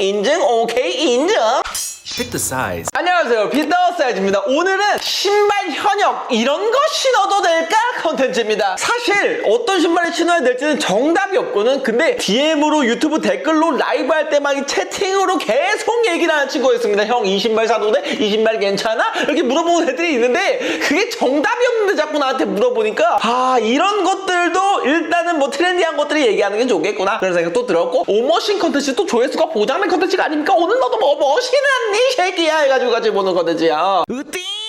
인증 오케이 인증 Pick the size. 안녕 하세요. 피터 사이즈입니다. 오늘은 신발 현역 이런 거 신어도 될까? 컨텐츠입니다. 사실 어떤 신발을 신어야 될지는 정답이 없고는 근데 DM으로 유튜브 댓글로 라이브 할때막 채팅으로 계속 얘기를 하는 친구가 있습니다. 형 이 신발 사도 돼? 이 신발 괜찮아? 이렇게 물어보는 애들이 있는데 그게 정답이 없는데 자꾸 나한테 물어보니까 아 이런 것들도 일단은 뭐 트렌디한 것들이 얘기하는 게 좋겠구나. 그런 생각도 들었고 오머신 컨텐츠 또 조회수가 보장된 컨텐츠가 아닙니까? 오늘 너도 뭐 머신하니 새끼야 해가지고 같이 보는 컨텐츠야 으띠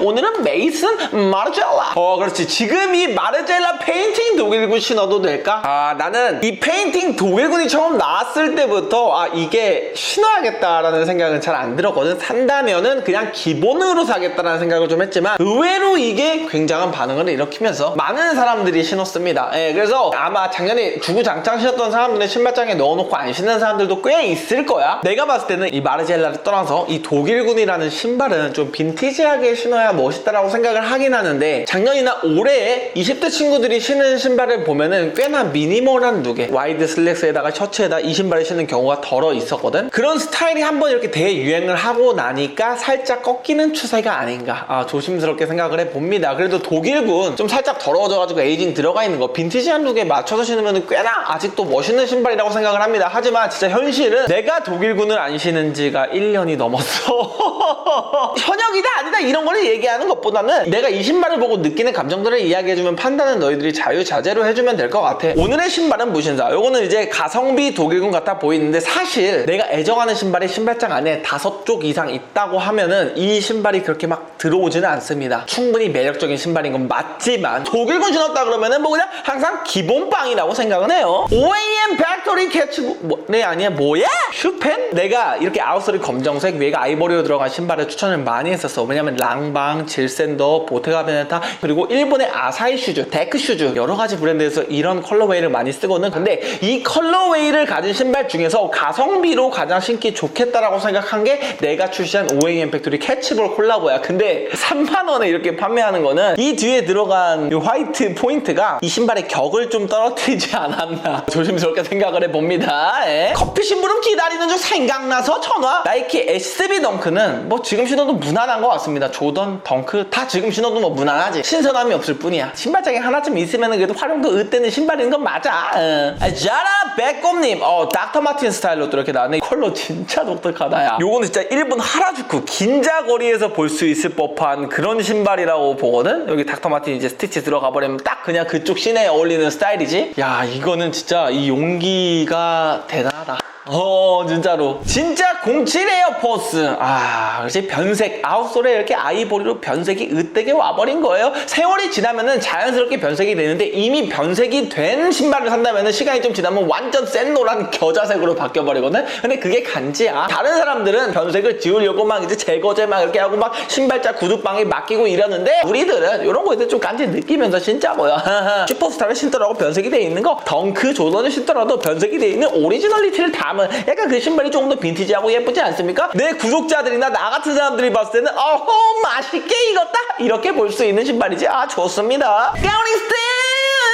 오늘은 메이슨 마르젤라. 어 그렇지. 지금 이 마르젤라 페인팅 독일군 신어도 될까? 아 나는 이 페인팅 독일군이 처음 나왔을 때부터 아 이게 신어야겠다라는 생각은 잘 안 들었거든. 산다면은 그냥 기본으로 사겠다라는 생각을 좀 했지만 의외로 이게 굉장한 반응을 일으키면서 많은 사람들이 신었습니다. 예, 그래서 아마 작년에 주구장창 신었던 사람들은 신발장에 넣어놓고 안 신는 사람들도 꽤 있을 거야. 내가 봤을 때는 이 마르젤라를 떠나서 이 독일군이라는 신발은 좀 빈티지하게 신어야 멋있다라고 생각을 하긴 하는데 작년이나 올해 20대 친구들이 신은 신발을 보면은 꽤나 미니멀한 룩에 와이드 슬랙스에다가 셔츠에다 이 신발을 신는 경우가 덜어 있었거든? 그런 스타일이 한번 이렇게 대유행을 하고 나니까 살짝 꺾이는 추세가 아닌가. 아, 조심스럽게 생각을 해봅니다. 그래도 독일군 좀 살짝 더러워져가지고 에이징 들어가 있는 거 빈티지한 룩에 맞춰서 신으면 꽤나 아직도 멋있는 신발이라고 생각을 합니다. 하지만 진짜 현실은 내가 독일군을 안 신은 지가 1년이 넘었어. 현역이다 아니다 이런 거를 얘기하는 것보다는 내가 이 신발을 보고 느끼는 감정들을 이야기해주면 판단은 너희들이 자유자재로 해주면 될 것 같아. 오늘의 신발은 무신사. 요거는 이제 가성비 독일군 같아 보이는데 사실 내가 애정하는 신발이 신발장 안에 다섯 쪽 이상 있다고 하면은 이 신발이 그렇게 막 들어오지는 않습니다. 충분히 매력적인 신발인 건 맞지만 독일군 신었다 그러면은 뭐 그냥 항상 기본빵이라고 생각은 해요. OAM 팩토리 캐치 뭐, 네 아니야. 뭐야? 슈펜? 내가 이렇게 아웃솔이 검정색 위에가 아이보리로 들어간 신발을 추천을 많이 했었어. 왜냐면 랑 방, 질센더, 보테가 베네타 그리고 일본의 아사히 슈즈, 데크 슈즈 여러 가지 브랜드에서 이런 컬러웨이를 많이 쓰거든 근데 이 컬러웨이를 가진 신발 중에서 가성비로 가장 신기 좋겠다라고 생각한 게 내가 출시한 OAM 팩토리 캐치볼 콜라보야. 근데 3만원에 이렇게 판매하는 거는 이 뒤에 들어간 이 화이트 포인트가 이 신발의 격을 좀 떨어뜨리지 않았나 조심스럽게 생각을 해봅니다. 예. 커피 심부름 기다리는 중 생각나서 전화. 나이키 SB 덩크는 뭐 지금 신어도 무난한 것 같습니다. 조던 덩크 다 지금 신어도 뭐 무난하지. 신선함이 없을 뿐이야. 신발장에 하나쯤 있으면 그래도 활용도 으뜨는 신발인 건 맞아. 응. 아, 자라 백곰님. 어 닥터 마틴 스타일로 또 이렇게 나왔네. 컬러 진짜 독특하다 야. 요거는 진짜 일본 하라주쿠 긴자거리에서 볼 수 있을 법한 그런 신발이라고 보거든? 여기 닥터 마틴 이제 스티치 들어가 버리면 딱 그냥 그쪽 씬에 어울리는 스타일이지? 야 이거는 진짜 이 용기가 대단하다 어 진짜로. 진짜 07 에어포스. 아 그렇지 변색 아웃솔에 이렇게 아이보리로 변색이 으뜨게 와버린 거예요. 세월이 지나면은 자연스럽게 변색이 되는데 이미 변색이 된 신발을 산다면은 시간이 좀 지나면 완전 센 노란 겨자색으로 바뀌어버리거든? 근데 그게 간지야. 다른 사람들은 변색을 지우려고 막 이제 제거제 막 이렇게 하고 막 신발자 구두방에 맡기고 이러는데 우리들은 이런 거에 좀 간지 느끼면서 진짜 뭐야. 슈퍼스타를 신더라도 변색이 돼 있는 거. 덩크 조던을 신더라도 변색이 돼 있는 오리지널리티를 담은 약간 그 신발이 조금 더 빈티지하고 예쁘지 않습니까? 내 구독자들이나 나 같은 사람들이 봤을 때는 어허 맛있게 익었다? 이렇게 볼 수 있는 신발이지. 아 좋습니다. 가오닝스트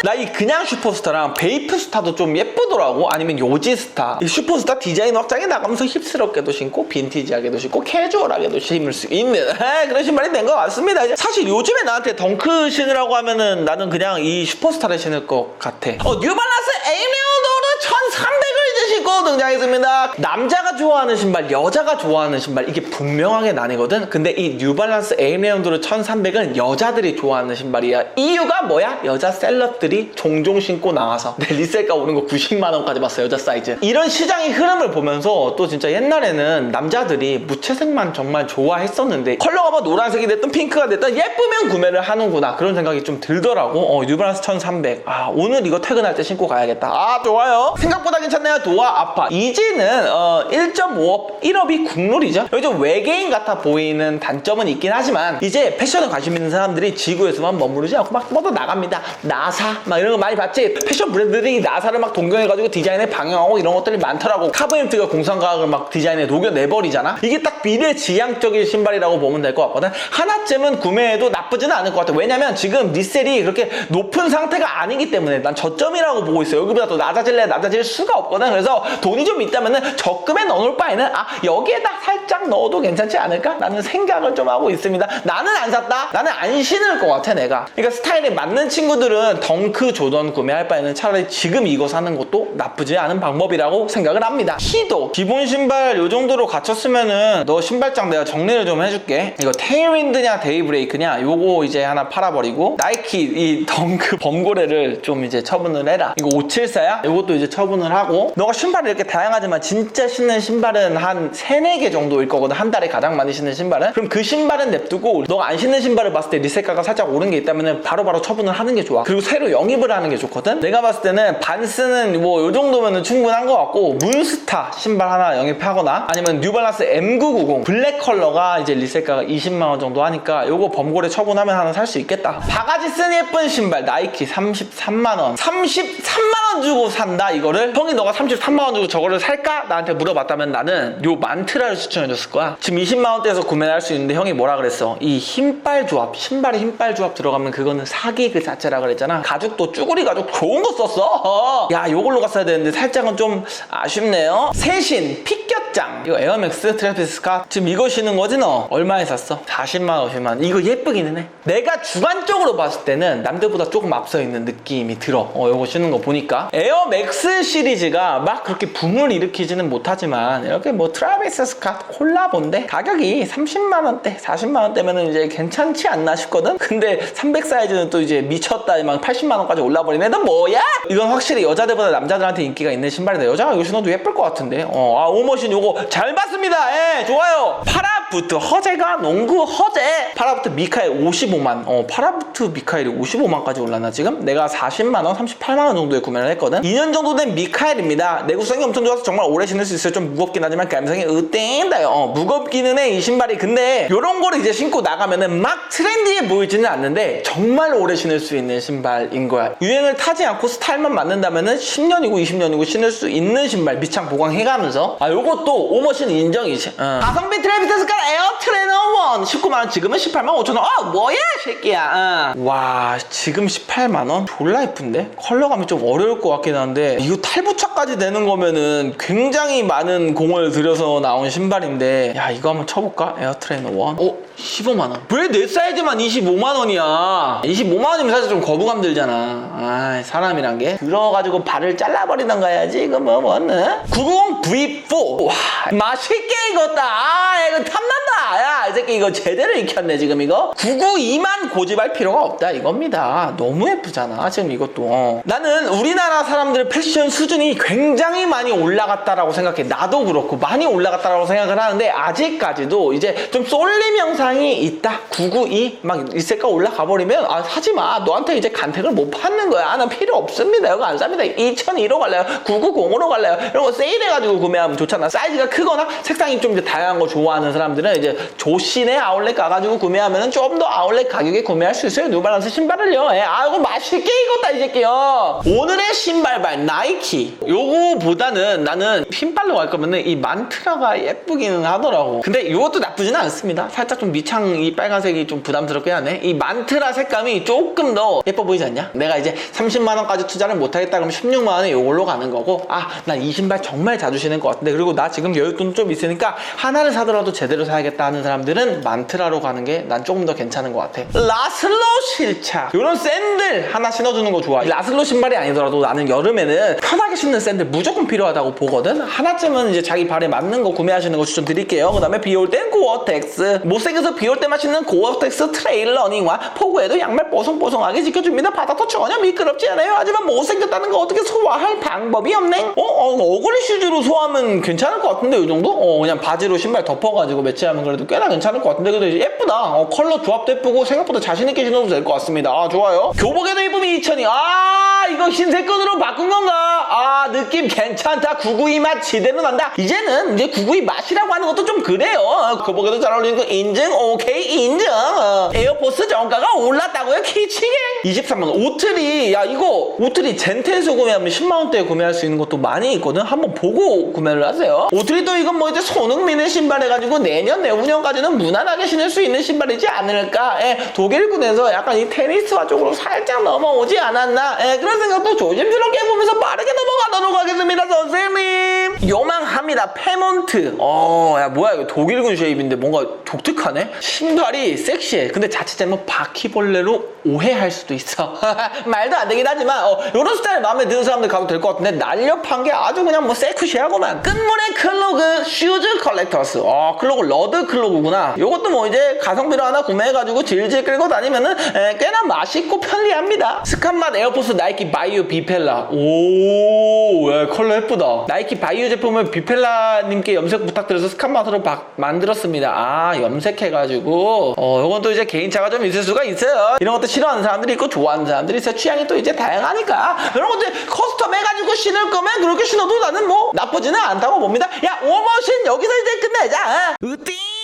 나이 그냥 슈퍼스타랑 베이프스타도 좀 예쁘더라고. 아니면 요지스타. 이 슈퍼스타 디자인 확장에 나가면서 힙스럽게도 신고 빈티지하게도 신고 캐주얼하게도 신을 수 있는 에, 그런 신발이 된 것 같습니다. 사실 요즘에 나한테 덩크 신으라고 하면은 나는 그냥 이 슈퍼스타를 신을 것 같아. 어 뉴발란스 에이메오도르 1300을 이제 신고 등장했습니다. 남자가 좋아하는 신발 여자가 좋아하는 신발 이게 분명하게 나뉘거든. 근데 이 뉴발란스 에이메온도르 1300은 여자들이 좋아하는 신발이야. 이유가 뭐야? 여자 셀럽들이 종종 신고 나와서. 내 리셀가 오른 거 90만 원까지 봤어 여자 사이즈. 이런 시장의 흐름을 보면서 또 진짜 옛날에는 남자들이 무채색만 정말 좋아했었는데 컬러가 뭐 노란색이 됐든 핑크가 됐든 예쁘면 구매를 하는구나. 그런 생각이 좀 들더라고. 어 뉴발란스 1300 아 오늘 이거 퇴근할 때 신고 가야겠다. 아 좋아요. 생각보다 괜찮네요. 도아 아파. 이지는 어 1.5업 1업이 국룰이죠. 좀 외계인 같아 보이는 단점은 있긴 하지만 이제 패션에 관심 있는 사람들이 지구에서만 머무르지 않고 막 뻗어 나갑니다. 나사 막 이런 거 많이 봤지? 패션 브랜드들이 나사를 막 동경해가지고 디자인에 방영하고 이런 것들이 많더라고. 카브햄트가 공상과학을 막 디자인에 녹여내버리잖아. 이게 딱 비례지향적인 신발이라고 보면 될 것 같거든. 하나쯤은 구매해도 나쁘지는 않을 것 같아. 왜냐면 지금 리셀이 그렇게 높은 상태가 아니기 때문에 난 저점이라고 보고 있어 여기보다 더 낮아질래? 낮아질 수가 없거든. 그래서 돈이 좀 있다면은 적금에 넣어놓을 바에는 아 여기에다 살짝 넣어도 괜찮지 않을까? 라는 생각을 좀 하고 있습니다. 나는 안 샀다. 나는 안 신을 것 같아 내가. 그러니까 스타일에 맞는 친구들은 덩크 조던 구매할 바에는 차라리 지금 이거 사는 것도 나쁘지 않은 방법이라고 생각을 합니다. 키도 기본 신발 요 정도로 갖췄으면은 너 신발장 내가 정리를 좀 해줄게. 이거 테일윈드냐 데이브레이크냐 요거 이제 하나 팔아버리고 나이키 이 덩크 범고래를 좀 이제 처분을 해라. 이거 574야? 이것도 이제 처분을 하고 너가 신발이 이렇게 다양하지만 진짜 신는 신발은 한 3, 4개 정도일 거거든. 한 달에 가장 많이 신는 신발은. 그럼 그 신발은 냅두고 너가 안 신는 신발을 봤을 때 리셋가가 살짝 오른 게 있다면 바로바로 처분을 하는 게 좋아. 그리고 새로 영입을 하는 게 좋거든. 내가 봤을 때는 반스는 뭐 요 정도면 충분한 것 같고 문스타 신발 하나 영입하거나 아니면 뉴발란스 M990 블랙 컬러가 이제 리셋가가 20만 원 정도 하니까 요거 범고래 처분하면 하나 살 수 있겠다. 바가지 쓴 예쁜 신발 나이키 33만 원. 33만 원 주고 산다 이거를 형이 너가 33만 원 주고 저거를 살까? 나한테 물어봤다면 나는 요 만트라를 추천해 줬을 거야. 지금 20만 원대에서 구매를 할수 있는데 형이 뭐라 그랬어? 이 힘빨 조합, 신발에 힘빨 조합 들어가면 그거는 사기 그 자체라 그랬잖아. 가죽도 쭈구리 가죽 좋은 거 썼어. 어. 야 요걸로 갔어야 되는데 살짝은 좀 아쉽네요. 세신 피겨장 이거 에어맥스 트래피스 스카 지금 이거 신은 거지 너? 얼마에 샀어? 40만 원, 50만 원. 이거 예쁘기는 해. 내가 주관적으로 봤을 때는 남들보다 조금 앞서 있는 느낌이 들어. 어 요거 신는 거 보니까 에어맥스 시리즈가 막 그렇게 붐을 일으키지는 못하지만 이렇게 뭐 트라비스 스캇 콜라보인데 가격이 30만 원대, 40만 원대면은 이제 괜찮지 않나 싶거든. 근데 300 사이즈는 또 이제 미쳤다 막 80만 원까지 올라버리네. 너 뭐야? 이건 확실히 여자들보다 남자들한테 인기가 있는 신발이다. 여자가 이거 신어도 예쁠 것 같은데. 어, 아 오머신 요거 잘 봤습니다. 예, 좋아요. 파라 부트 허재가 농구 허재. 파라부트 미카엘 55만. 어, 파라부트 미카엘이 55만까지 올랐나 지금? 내가 40만 원, 38만 원 정도에 구매를 했거든. 2년 정도 된 미카엘입니다. 내구성이 엄청 좋아서 정말 오래 신을 수 있어요. 좀 무겁긴 하지만 감성이 으땡다요. 어, 무겁기는 해 이 신발이. 근데 요런 거를 이제 신고 나가면은 막 트렌디해 보이지는 않는데 정말 오래 신을 수 있는 신발인 거야. 유행을 타지 않고 스타일만 맞는다면은 10년이고 20년이고 신을 수 있는 신발 밑창 보강해가면서 아 요것도 오머신 인정이지. 어. 가성비 트래비스 스카 에어 트레너 1 19만 원 지금은 18만 5천 원. 아 뭐야 이 새끼야. 어. 와 지금 18만 원? 졸라 예쁜데 컬러감이 좀 어려울 것 같긴 한데 이거 탈부착까지 되는 거면은 굉장히 많은 공을 들여서 나온 신발인데 야 이거 한번 쳐볼까? 에어 트레이너 1. 어? 15만 원. 왜 내 사이즈만 25만 원이야? 25만 원이면 사실 좀 거부감 들잖아. 아 사람이란 게 들어가지고 발을 잘라버리던가 해야지 이거 뭐 뭐네? 90 V4. 와 맛있게 익었다. 아 이거 탐난다. 야 이 새끼 이거 제대로 익혔네 지금 이거. 992만 고집할 필요가 없다 이겁니다. 너무 예쁘잖아 지금 이것도. 어. 나는 우리나라 사람들 패션 수준이 굉장히 많이 올라갔다라고 생각해. 나도 그렇고 많이 올라갔다라고 생각을 하는데 아직까지도 이제 좀 쏠림 영상이 있다. 992막 이세가 올라가 버리면 아 사지 마. 너한테 이제 간택을 못 받는 거야. 난 필요 없습니다. 이거 안 삽니다. 2002로 갈래요. 990으로 갈래요. 이런 거 세일해가지고 구매하면 좋잖아. 사이즈가 크거나 색상이 좀 이제 다양한 거 좋아하는 사람들은 이제 조신의 아울렛 가가지고 구매하면 좀 더 아울렛 가격에 구매할 수 있어요. 뉴발란스 신발을요. 예. 아 이거 맛있게 익었다 이 새끼요. 오늘의 신발발 나이키. 요거보다는 나는 핀발로 갈 거면은 이 만트라가 예쁘기는 하더라고. 근데 이것도 나쁘지는 않습니다. 살짝 좀 미창 이 빨간색이 좀 부담스럽게 하네. 이 만트라 색감이 조금 더 예뻐 보이지 않냐? 내가 이제 30만 원까지 투자를 못하겠다 그러면 16만 원에 이걸로 가는 거고 아 난 이 신발 정말 자주 신을 것 같은데 그리고 나 지금 여윳돈 좀 있으니까 하나를 사더라도 제대로 사야겠다 하는 사람들은 만트라로 가는 게 난 조금 더 괜찮은 것 같아. 라슬로 실차 이런 샌들 하나 신어주는 거 좋아. 이 라슬로 신발이 아니더라도 나는 여름에는 편하게 신는 샌들 무조건 필요하다고 보거든. 하나쯤은 이제 자기 발에 맞는 거 구매하시는 거 추천드릴게요. 그 다음에 비올땐 고어텍스 못생겨서 비 올 때만 신는 고어텍스 트레일 러닝화 폭우에도 양말 뽀송뽀송하게 지켜줍니다. 바닥도 전혀 미끄럽지 않아요. 하지만 못생겼다는 거 어떻게 소화할 방법이 없네. 어, 어 어글리 슈즈로 소화하면 괜찮을 것 같은데 이 정도? 어 그냥 바지로 신발 덮어가지고 매치하면 그래도 꽤나 괜찮을 것 같은데 그래도 예쁘다. 어, 컬러 조합도 예쁘고 생각보다 자신 있게 신어도 될 것 같습니다. 아 좋아요. 교복에도 입으면 2천이. 아 이거 흰색 끈으로 바꾼 건가? 아 느낌 괜찮다. 992맛 제대로 난다. 이제는 이제 992 맛이라고 하는 것도 좀 그래요. 어, 교복에도 잘 어울리는 거 인증 오케이 인증. 어, 에어포스 정가가 올 랐다고요 키치게. 23만 원. 오트리 야 이거 오트리 젠텐에서 구매하면 10만 원대에 구매할 수 있는 것도 많이 있거든. 한번 보고 구매를 하세요. 오트리도 이건 뭐 이제 손흥민의 신발 해가지고 내년 내후년까지는 무난하게 신을 수 있는 신발이지 않을까. 예, 독일군에서 약간 이 테니스화 쪽으로 살짝 넘어오지 않았나. 예, 그런 생각도 조심스럽게 해보면서 빠르게 넘어가도록 하겠습니다 선생님. 요망합니다. 페몬트. 어, 야, 뭐야, 이거 독일군 쉐입인데 뭔가 독특하네? 신발이 섹시해. 근데 자칫하면 바퀴벌레로 の 오해할 수도 있어. 말도 안 되긴 하지만, 어, 요런 스타일 마음에 드는 사람들 가도 될 것 같은데, 날렵한 게 아주 그냥 뭐 세쿠시하고만. 끝물의 클로그 슈즈 컬렉터스. 어, 클로그, 러드 클로그구나. 요것도 뭐 이제 가성비로 하나 구매해가지고 질질 끌고 다니면은, 에, 꽤나 맛있고 편리합니다. 스칸맛 에어포스 나이키 바이오 비펠라. 오, 야, 컬러 예쁘다. 나이키 바이오 제품을 비펠라님께 염색 부탁드려서 스칸맛으로 박- 만들었습니다. 아, 염색해가지고. 어, 요건 또 이제 개인차가 좀 있을 수가 있어요. 이런 것도 싫어하는 사람들이 있고 좋아하는 사람들이 있어요. 취향이 또 이제 다양하니까. 이런 것들 커스텀 해가지고 신을 거면 그렇게 신어도 나는 뭐 나쁘지는 않다고 봅니다. 야, 오머신 여기서 이제 끝내자. 으띠!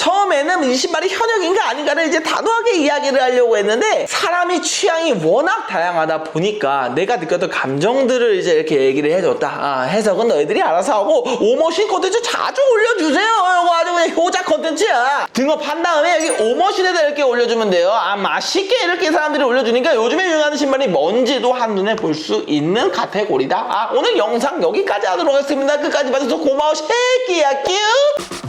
처음에는 이 신발이 현역인가 아닌가를 이제 단호하게 이야기를 하려고 했는데 사람이 취향이 워낙 다양하다 보니까 내가 느꼈던 감정들을 이제 이렇게 얘기를 해줬다. 아, 해석은 너희들이 알아서 하고 오머신 콘텐츠 자주 올려주세요. 이거 아주 그냥 효자 콘텐츠야. 등업한 다음에 여기 오머신에다 이렇게 올려주면 돼요. 아, 맛있게 이렇게 사람들이 올려주니까 요즘에 유행하는 신발이 뭔지도 한눈에 볼 수 있는 카테고리다. 아, 오늘 영상 여기까지 하도록 하겠습니다. 끝까지 봐줘서 고마워, 새끼야, 뀨!